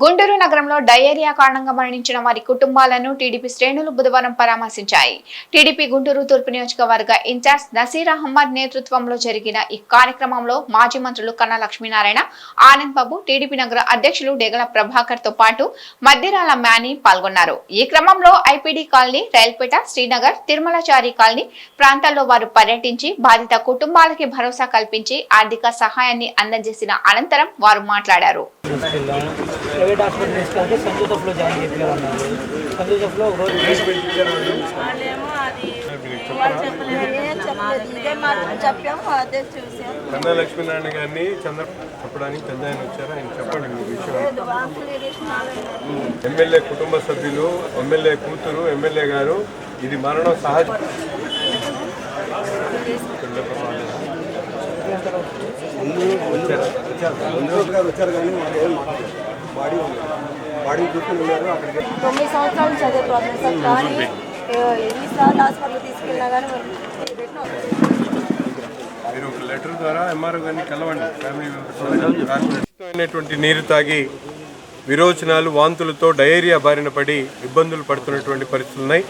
గుంటూరు నగరంలో డయేరియా కారణంగా మరణించిన వారి కుటుంబాలను టీడీపీ శ్రేణులు బుధవారం పరామర్శించాయి. టీడీపీ గుంటూరు తూర్పు నియోజకవర్గ ఇన్ఛార్జ్ నసీర్ అహ్మద్ నేతృత్వంలో జరిగిన ఈ కార్యక్రమంలో మాజీ మంత్రులు కన్నా లక్ష్మీనారాయణ ఆనంద్ బాబు టీడీపీ నగర అధ్యక్షులు డెగల ప్రభాకర్తో పాటు మద్దిరాల మ్యాని పాల్గొన్నారు. ఈ క్రమంలో IPD colony Railpet Srinagar Tirumalachari colony ప్రాంతాల్లో వారు పర్యటించి బాధిత కుటుంబాలకి భరోసా కల్పించి ఆర్థిక సహాయాన్ని అందజేసిన అనంతరం వారు మాట్లాడారు. తీసుకెళ్ళాము ప్రైవేట్ హాస్పిటల్ తీసుకెళ్తే సంజూతఫ్లో జాయిన్ చేయించామన్నారు సంజూతఫ్లో ఒక రోజు కన్నా లక్ష్మీనారాయణ గారిని చంద్ర చెప్పడానికి పెద్ద ఆయన వచ్చారు ఆయన చెప్పండి. మీ విషయం ఎమ్మెల్యే కుటుంబ సభ్యులు ఎమ్మెల్యే కూతురు ఎమ్మెల్యే గారు ఇది మరణం సహజం తొమ్మిది సంవత్సరాల నుంచి అదే ప్రాబ్లం సార్ కానీ ఏ, ఎన్నిసార్లు హాస్పిటల్ తీసుకెళ్ళినా కానీ మీరు ఒక లెటర్ ద్వారా ఎంఆర్ఓ గారిని కలవండి. ఫ్యామిలీ అయినటువంటి నీరు తాగి విరోచనాలు వాంతులతో డయేరియా బారిన పడి ఇబ్బందులు పడుతున్నటువంటి పరిస్థితులు ఉన్నాయి.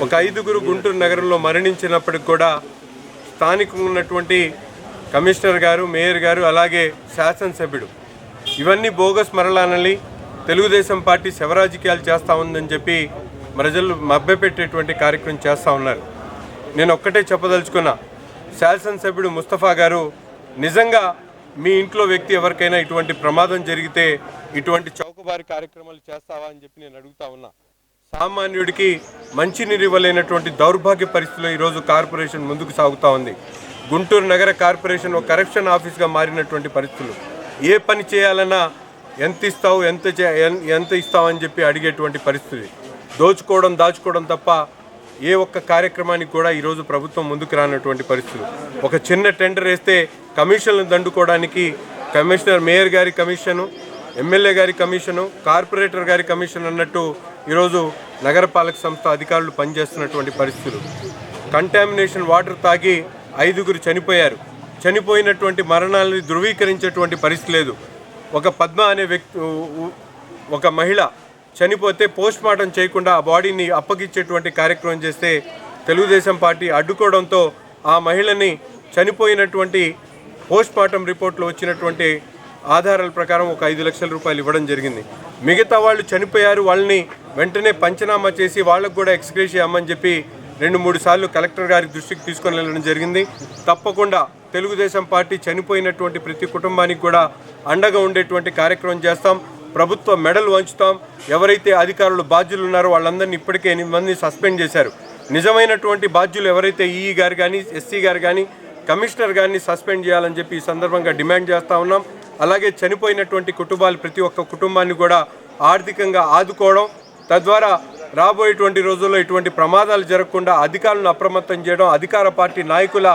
ఒక ఐదుగురు గుంటూరు నగరంలో మరణించినప్పటికి కూడా స్థానికంగా ఉన్నటువంటి కమిషనర్ గారు మేయర్ గారు అలాగే శాసనసభ్యుడు. ఇవన్నీ బోగస్ మరలానని తెలుగుదేశం పార్టీ శవరాజకీయాలు చేస్తూ ఉందని చెప్పి ప్రజలు మభ్యపెట్టేటువంటి కార్యక్రమం చేస్తూ ఉన్నారు. నేను ఒక్కటే చెప్పదలుచుకున్నా శాసనసభ్యుడు ముస్తఫా గారు నిజంగా మీ ఇంట్లో వ్యక్తి ఎవరికైనా ఇటువంటి ప్రమాదం జరిగితే ఇటువంటి చౌకబారి కార్యక్రమాలు చేస్తావా అని చెప్పి నేను అడుగుతా ఉన్నా. సామాన్యుడికి మంచినీరు ఇవ్వలేనటువంటి దౌర్భాగ్య పరిస్థితిలో ఈరోజు కార్పొరేషన్ ముందుకు సాగుతూ ఉంది. గుంటూరు నగర కార్పొరేషన్ ఒక కరప్షన్ ఆఫీస్గా మారినటువంటి పరిస్థితులు. ఏ పని చేయాలన్నా ఎంత ఇస్తావు ఎంత చే- ఎంత ఇస్తావు అని చెప్పి అడిగేటువంటి పరిస్థితి. దోచుకోవడం దాచుకోవడం తప్ప ఏ ఒక్క కార్యక్రమానికి కూడా ఈరోజు ప్రభుత్వం ముందుకు రానటువంటి పరిస్థితులు. ఒక చిన్న టెండర్ వేస్తే కమిషన్లను దండుకోవడానికి కమిషనర్ మేయర్ గారి కమిషను ఎమ్మెల్యే గారి కమిషను కార్పొరేటర్ గారి కమిషన్ అన్నట్టు ఈరోజు నగరపాలక సంస్థ అధికారులు పనిచేస్తున్నటువంటి పరిస్థితులు. కంటామినేషన్ వాటర్ తాగి ఐదుగురు చనిపోయారు. చనిపోయినటువంటి మరణాలని ధృవీకరించేటువంటి పరిస్థితి లేదు. ఒక పద్మ అనే వ్యక్తి ఒక మహిళ చనిపోతే పోస్ట్ మార్టం చేయకుండా ఆ బాడీని అప్పగించేటువంటి కార్యక్రమం చేస్తే తెలుగుదేశం పార్టీ అడ్డుకోవడంతో ఆ మహిళని చనిపోయినటువంటి పోస్ట్ మార్టం రిపోర్ట్లో వచ్చినటువంటి ఆధారాల ప్రకారం ఒక ఐదు లక్షల రూపాయలు ఇవ్వడం జరిగింది. మిగతా వాళ్ళు చనిపోయారు వాళ్ళని వెంటనే పంచనామా చేసి వాళ్ళకు కూడా ఎక్స్గ్రేషి అమ్మని చెప్పి రెండు మూడు సార్లు కలెక్టర్ గారి దృష్టికి తీసుకొని వెళ్ళడం జరిగింది. తప్పకుండా తెలుగుదేశం పార్టీ చనిపోయినటువంటి ప్రతి కుటుంబానికి కూడా అండగా ఉండేటువంటి కార్యక్రమం చేస్తాం. ప్రభుత్వ మెడల్ వంచుతాం. ఎవరైతే అధికారులు బాధ్యులు ఉన్నారో వాళ్ళందరినీ ఇప్పటికే ఎనిమిది మందిని సస్పెండ్ చేశారు. నిజమైనటువంటి బాధ్యులు ఎవరైతే ఈఈ గారు కానీ ఎస్సీ గారు కానీ కమిషనర్ గారిని సస్పెండ్ చేయాలని చెప్పి ఈ సందర్భంగా డిమాండ్ చేస్తూ ఉన్నాం. అలాగే చనిపోయినటువంటి కుటుంబాలు ప్రతి ఒక్క కుటుంబాన్ని కూడా ఆర్థికంగా ఆదుకోవడం తద్వారా రాబోయేటువంటి రోజుల్లో ఇటువంటి ప్రమాదాలు జరగకుండా అధికారులను అప్రమత్తం చేయడం అధికార పార్టీ నాయకుల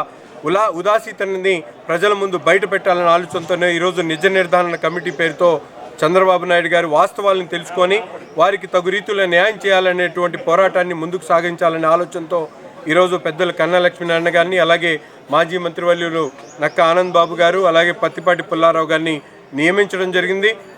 ఉలా ఉదాసీతని ప్రజల ముందు బయట పెట్టాలనే ఆలోచనతోనే ఈరోజు నిజ నిర్ధారణ కమిటీ పేరుతో చంద్రబాబు నాయుడు గారు వాస్తవాలను తెలుసుకొని వారికి తగు రీతిలో న్యాయం చేయాలనేటువంటి పోరాటాన్ని ముందుకు సాగించాలనే ఆలోచనతో ఈరోజు పెద్దలు కన్నా లక్ష్మీనారాయణ గారిని అలాగే మాజీ మంత్రివర్యులు నక్క ఆనంద్ బాబు గారు అలాగే పత్తిపాటి పుల్లారావు గారిని నియమించడం జరిగింది.